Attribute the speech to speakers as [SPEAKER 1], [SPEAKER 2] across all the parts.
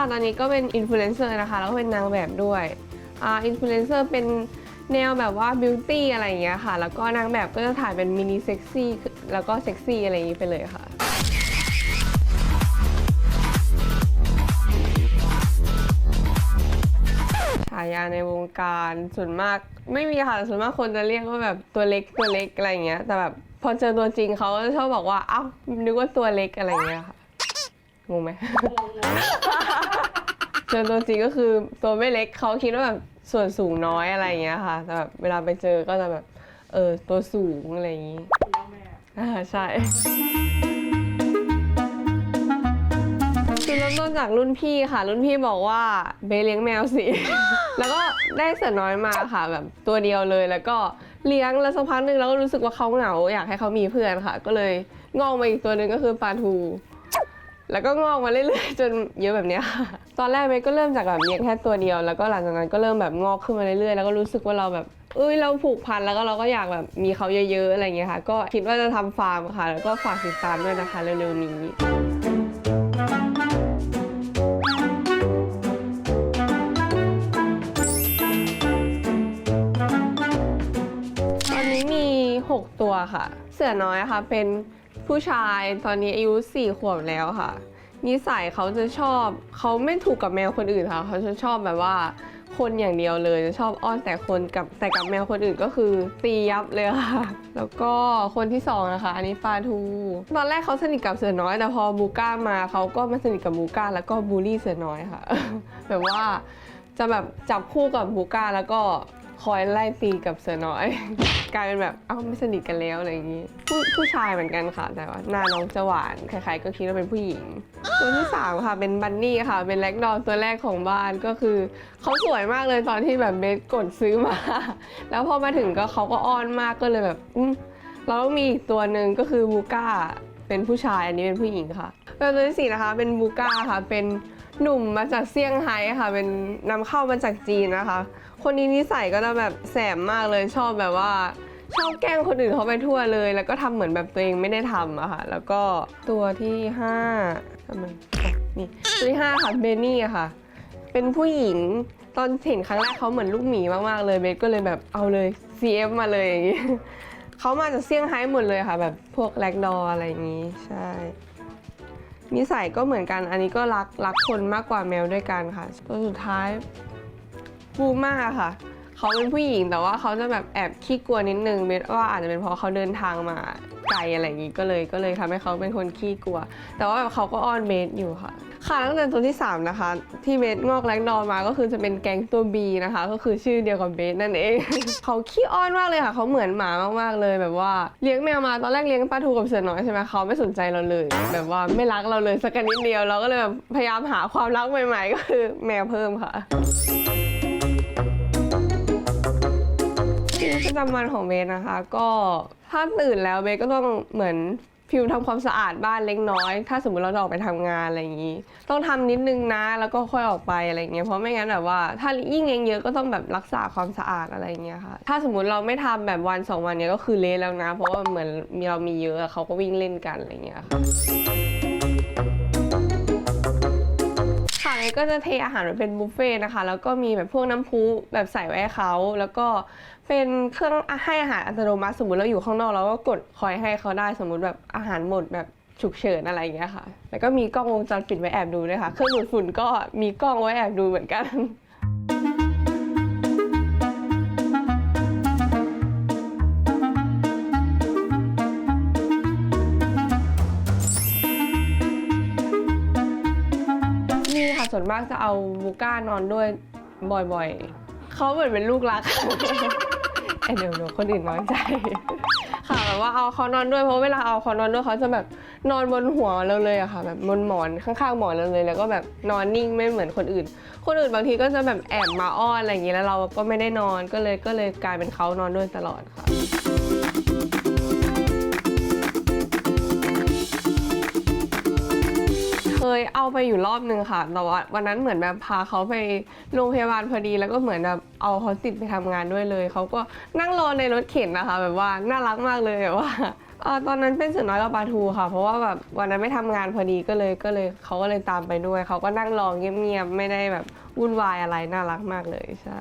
[SPEAKER 1] ค่ะ ตอนนี้ก็เป็นอินฟลูเอนเซอร์นะคะ แล้วก็เป็นนางแบบด้วยอ่าอินฟลูเอนเซอร์เป็นแนวแบบว่าบิวตี้อะไรอย่างเงี้ยค่ะ แล้วก็นางแบบก็จะถ่ายเป็นมินิเซ็กซี่แล้วก็เซ็กซี่อะไรอย่างงี้ไปเลยค่ะ ฉายาในวงการส่วนมากไม่มีค่ะ ส่วนมากคนจะเรียกว่าแบบตัวเล็กตัวเล็กอะไรอย่างเงี้ย แต่แบบพอเจอตัวจริงเขาก็ชอบบอกว่าอ้าวนึกว่าตัวเล็กอะไรอย่างเงี้ยค่ะ งงไหมเจอตัวจริงก็คือตัวไม่เล็กเขาคิดว่าแบบส่วนสูงน้อยอะไรอย่างเงี้ยค่ะ แต่แบบเวลาไปเจอก็จะแบบเออตัวสูงอะไรอย่างงี้อ่าใช่คือเริ่มต้นจากรุ่นพี่ค่ะ รุ่นพี่บอกว่าเบย์เลี้ยงแมวสิ แล้วก็ได้เสือน้อยมาค่ะ แบบตัวเดียวเลยแล้วก็เลี้ยงแล้วสักพักหนึ่งแล้วก็รู้สึกว่าเขาเหงา อยากให้เขามีเพื่อนค่ะ ก็เลยงอกมาอีกตัวหนึ่งก็คือปลาทู แล้วก็งอกมาเรื่อยๆจนเยอะแบบเนี้ยค่ะตอนแรกเมย์ก็เริ่มจากแบบเลี้ยงแค่ตัวเดียว แล้วก็หลังจากนั้นก็เริ่มแบบงอกขึ้นมาเรื่อยๆ แล้วก็รู้สึกว่าเราแบบเอ้ยเราผูกพันแล้วก็เราก็อยากแบบมีเขาเยอะๆอะไรเงี้ยค่ะ ก็คิดว่าจะทำฟาร์มค่ะ แล้วก็ฝากติดตามด้วยนะคะเร็วๆนี้ตอนนี้มี 6 ตัวค่ะ เสือน้อยค่ะเป็น ผู้ชายตอนนี้อายุ4ขวบแล้วค่ะ นิสัยเขาจะชอบเขาไม่ถูกกับแมวคนอื่นค่ะ เขาจะชอบแบบว่าคนอย่างเดียวเลยจะชอบอ้อนแต่คนกับแต่กับแมวคนอื่นก็คือตียับเลยค่ะ แล้วก็คนที่สองนะคะ อันนี้ปาทู ตอนแรกเขาสนิทกับเสือน้อย แต่พอบูก้ามาเขาก็มาสนิทกับบูก้าแล้วก็บูลลี่เสือน้อยค่ะ แบบว่าจะแบบจับคู่กับบูก้าแล้วก็ คอยไล่ตีกับเสือน้อย กลายเป็นแบบเอ้าไม่สนิทกันแล้วอะไรอย่างนี้ผู้ผู้ชายเหมือนกันค่ะ แต่ว่าหน้าน้องจะหวานใครๆก็คิดว่าเป็นผู้หญิง ตัวที่สามค่ะ เป็นบันนี่ค่ะ เป็นแล็กดอลตัวแรกของบ้านก็คือเขาสวยมากเลยตอนที่แบบเบสกดซื้อมา แล้วพอมาถึงก็เขาก็อ้อนมากก็เลยแบบอืมเราต้องมีอีกตัวหนึ่งก็คือบูก้าเป็นผู้ชายอันนี้เป็นผู้หญิงค่ะแล้วตัวที่สี่นะคะ เป็นบูก้าค่ะเป็น หนุ่มมาจากเซี่ยงไฮ้ค่ะ เป็นนำเข้ามาจากจีนนะคะ คนนี้นิสัยก็จะแบบแสบมากเลยชอบแบบว่า ชอบแกล้งคนอื่นเขาไปทั่วเลย แล้วก็ทำเหมือนแบบตัวเองไม่ได้ทำอะค่ะ แล้วก็ตัวที่ห้าทำไมอะนี่ตัวที่ห้าค่ะเบนนี่อะค่ะ เป็นผู้หญิงตอนเห็นครั้งแรกเขาเหมือนลูกหมีมากๆเลยเบสก็เลยแบบเอาเลย CF มาเลยอย่างงี้ เขามาจากเซี่ยงไฮ้หมดเลยค่ะ แบบพวกแลกดออะไรอย่างงี้ใช่ นิสัยก็เหมือนกัน อันนี้ก็รักรักคนมากกว่าแมวด้วยกันค่ะ ตัวสุดท้ายบูม่าค่ะ เขาเป็นผู้หญิงแต่ว่าเขาจะแบบแอบขี้กลัวนิดนึงเบสว่าอาจจะเป็นเพราะเขาเดินทางมาไกลอะไรอย่างงี้ก็เลยก็เลยทำให้เขาเป็นคนขี้กลัว แต่ว่าแบบเขาก็อ้อนเบสอยู่ค่ะ ค่ะตั้งแต่ตัวที่ 3 นะคะ ที่เบสงอกแรงดอร์มาก็คือจะเป็นแก๊งตัว B นะคะ ก็คือชื่อเดียวกับเบสนั่นเอง เขาขี้อ้อนมากเลยค่ะ เขาเหมือนหมามากๆเลยแบบว่าเลี้ยงแมวมาตอนแรกเลี้ยงปลาทูกับเสือน้อยใช่ไหมเขาไม่สนใจเราเลย แบบว่าไม่รักเราเลยสักนิดเดียวเราก็เลยแบบพยายามหาความรักใหม่ ๆ ก็คือแมวเพิ่มค่ะ ชีวิตประจำวันของเบสนะคะ ก็ถ้าตื่นแล้วเบสก็ต้องเหมือนฟิวทำความสะอาดบ้านเล็กน้อย ถ้าสมมติเราจะออกไปทำงานอะไรอย่างนี้ ต้องทำนิดนึงนะ แล้วก็ค่อยออกไปอะไรอย่างเงี้ย เพราะไม่งั้นแบบว่า ถ้ายิ่งเลี้ยงเยอะก็ต้องแบบรักษาความสะอาดอะไรอย่างเงี้ยค่ะ ถ้าสมมติเราไม่ทำแบบวันสองวันเนี้ยก็คือเละแล้วนะ เพราะว่าเหมือนเรามีเยอะเขาก็วิ่งเล่นกันอะไรอย่างเงี้ยค่ะ ค่ะเมย์ก็จะเทอาหารเป็นบุฟเฟ่นะคะ แล้วก็มีแบบพวกน้ำพุแบบใส่ไว้ให้เขาแล้วก็เป็นเครื่องให้อาหารอัตโนมัติสมมติเราอยู่ข้างนอกเราก็กดคอยให้เขาได้สมมุติแบบอาหารหมดแบบฉุกเฉินอะไรอย่างเงี้ยค่ะ แล้วก็มีกล้องวงจรปิดไว้แอบดูด้วยค่ะ เครื่องดูดฝุ่นก็มีกล้องไว้แอบดูเหมือนกัน ส่วนมากจะเอาบูก้านอนด้วยบ่อยๆ เขาเหมือนเป็นลูกรักไอเดี๋ยวเดี๋ยวคนอื่นน้อยใจ ค่ะแบบว่าเอาเขานอนด้วยเพราะเวลาเอาเขานอนด้วยเขาจะแบบนอนบนหัวเราเลยอะค่ะ แบบบนหมอนข้างๆหมอนเราเลย แล้วก็แบบนอนนิ่งไม่เหมือนคนอื่น คนอื่นบางทีก็จะแบบแอบมาอ้อนอะไรอย่างนี้แล้วเราก็ไม่ได้นอนก็เลยก็เลยกลายเป็นเขานอนด้วยตลอดค่ะ ยเอาไปอยู่รอบนึงค่ะแต่ว่าวันนั้นเหมือนแบบพาเขาไปโรงพยาบาลพอดี แล้วก็เหมือนแบบเอาเขาติดไปทำงานด้วยเลย เขาก็นั่งรอในรถเข็นนะคะ แบบว่าน่ารักมากเลยแบบว่าอตอนนั้นเป็นสือน้อยกับปลาทูค่ะ เพราะว่าแบบวันนั้นไม่ทำงานพอดีก็เลยก็เลยเขาก็เลยตามไปด้วย เขาก็นั่งรอเงียบๆไม่ได้แบบวุ่นวายอะไรน่ารักมากเลยใช่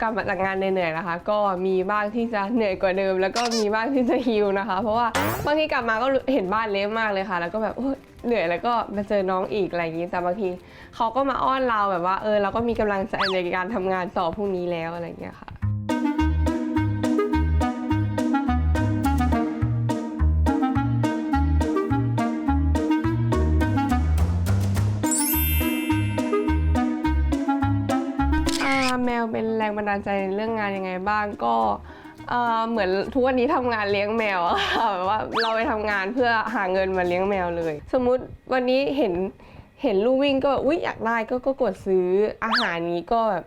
[SPEAKER 1] กลับมาจากงานเหนื่อยๆนะคะ ก็มีบ้างที่จะเหนื่อยกว่าเดิม แล้วก็มีบ้างที่จะฮิวนะคะ เพราะว่าบางทีกลับมาก็เห็นบ้านเละมากเลยค่ะ แล้วก็แบบเหนื่อยแล้วก็มาเจอน้องอีกอะไรอย่างนี้แต่บางทีเขาก็มาอ้อนเราแบบว่าเออเราก็มีกำลังใจในการทำงานต่อพรุ่งนี้แล้วอะไรอย่างเงี้ยค่ะ รงบันดาลใจในเรื่องงานยังไงบ้างก็เหมือนทุกวันนี้ทำงานเลี้ยงแมวค่ะแบบว่าเราไปทำงานเพื่อหาเงินมาเลี้ยงแมวเลย สมมุติวันนี้เห็นเห็นลูกวิ่งก็แบบอุ๊ยอยากได้ก็ก็กดซื้ออาหารนี้ก็แบบ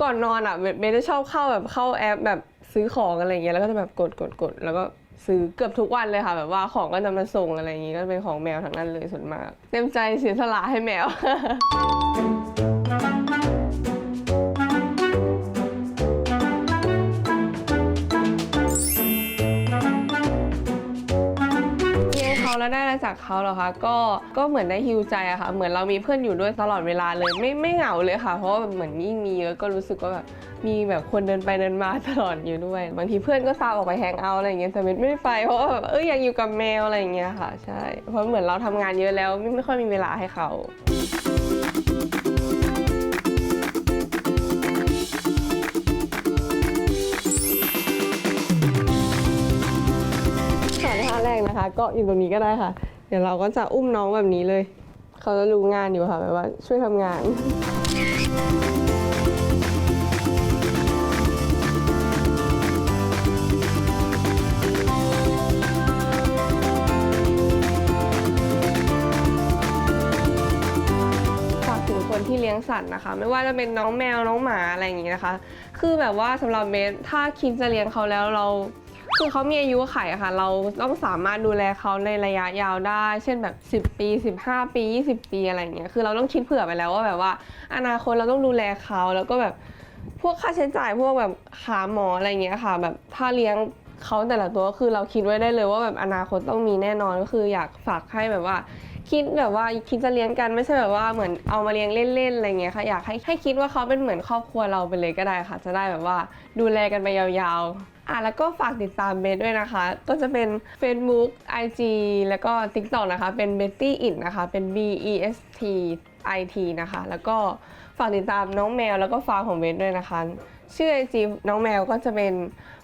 [SPEAKER 1] ก่อนนอนอะเบนเบจะชอบเข้าแบบเข้าแอปแบบซื้อของอะไรเงี้ยแล้วก็จะแบบกดกดกดแล้วก็ซื้อเกือบทุกวันเลยค่ะ แบบว่าของก็จะมาส่งอะไรอย่างงี้ก็เป็นของแมวทั้งนั้นเลยส่วนมาก เต็มใจเสียสละให้แมว เขาแล้วได้อะไรจากเขาเหรอคะ ก็ก็เหมือนได้ฮิวใจอะค่ะ เหมือนเรามีเพื่อนอยู่ด้วยตลอดเวลาเลยไม่ไม่เหงาเลยค่ะ เพราะว่าแบบเหมือนยิ่งมีเยอะก็รู้สึกว่าแบบมีแบบคนเดินไปเดินมาตลอดอยู่ด้วย บางทีเพื่อนก็ซาออกไปแฮงเอาท์อะไรอย่างเงี้ยแต่เม็ดไม่ได้ไปเพราะว่าแบบเอออยากอยู่กับแมวอะไรอย่างเงี้ยค่ะ ใช่ เพราะเหมือนเราทำงานเยอะแล้วไม่ไม่ค่อยมีเวลาให้เขา นท่าแรกนะคะ ก็อยู่ตรงนี้ก็ได้ค่ะ เดี๋ยวเราก็จะอุ้มน้องแบบนี้เลย เขาจะรู้งานอยู่ค่ะแบบว่าช่วยทำงานฝากถึงคนที่เลี้ยงสัตว์นะคะ ไม่ว่าจะเป็นน้องแมวน้องหมาอะไรอย่างงี้นะคะ คือแบบว่าสำหรับเบสถ้าคิดจะเลี้ยงเขาแล้วเรา คือเขามีอายุขัยอะค่ะ เราต้องสามารถดูแลเขาในระยะยาวได้ เช่นแบบ 10 ปี 15 ปี 20 ปีอะไรเงี้ยคือเราต้องคิดเผื่อไปแล้วว่าแบบว่า อนาคตเราต้องดูแลเขาแล้วก็แบบพวกค่าใช้จ่ายพวกแบบหาหมออะไรเงี้ยค่ะ แบบถ้าเลี้ยงเขาแต่ละตัวก็คือเราคิดไว้ได้เลยว่าแบบอนาคตต้องมีแน่นอนก็คืออยากฝากให้แบบว่า คิดแบบว่าคิดจะเลี้ยงกันไม่ใช่แบบว่าเหมือนเอามาเลี้ยงเล่นๆอะไรเงี้ยค่ะอยากให้ให้คิดว่าเขาเป็นเหมือนครอบครัวเราไปเลยก็ได้ค่ะ จะได้แบบว่าดูแลกันไปยาวๆ อะแล้วก็ฝากติดตามเบสด้วยนะคะ ก็จะเป็น Facebook IG แล้วก็ TikTok นะคะ เป็น Betty It นะคะ เป็น B E S T I T นะคะ แล้วก็ฝากติดตามน้องแมวแล้วก็ฟาร์มของเบสด้วยนะคะ ชื่อ IG น้องแมวก็จะเป็น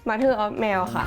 [SPEAKER 1] Mother of แมวค่ะ